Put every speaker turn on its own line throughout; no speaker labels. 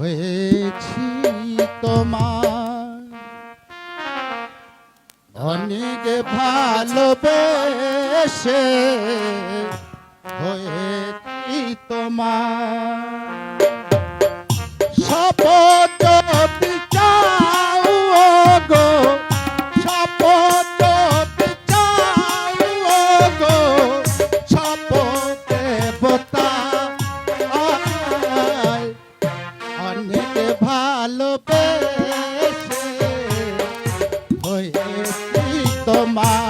হয়েছি তোমার। ধনীকে ভালোবেসে হয়েছি তোমার। tomar.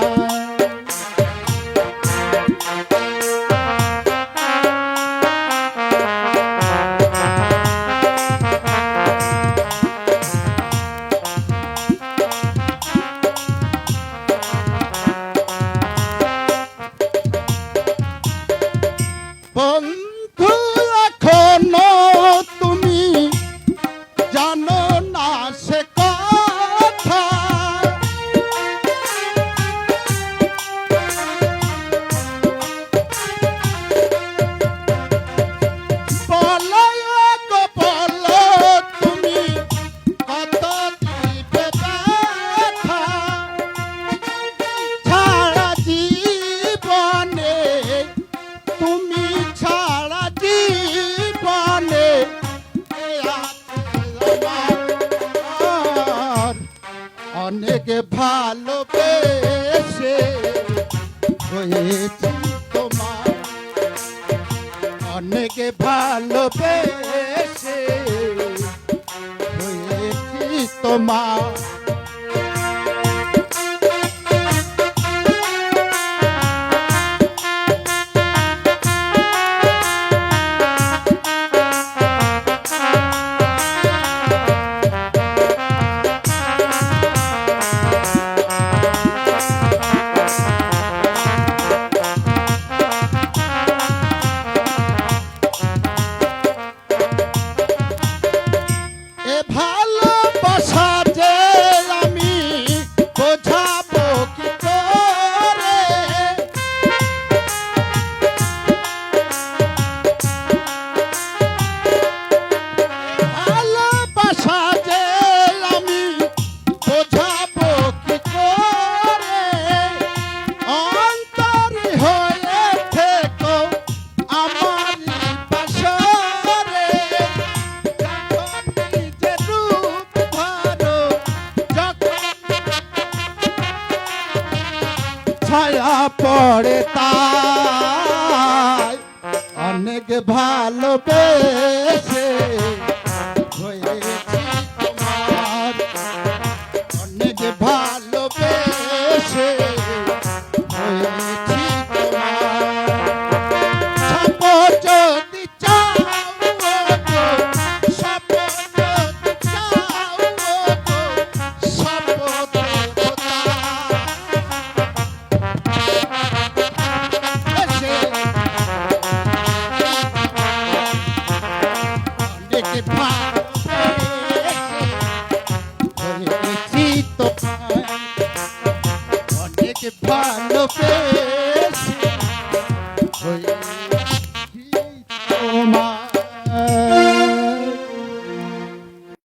অনেক ভালোবেসে হয়েছি তোমার। অনেক ভালোবেসে হয়েছি তোমার। ছায়া পড়ে তাই। অনেক ভালোবেসে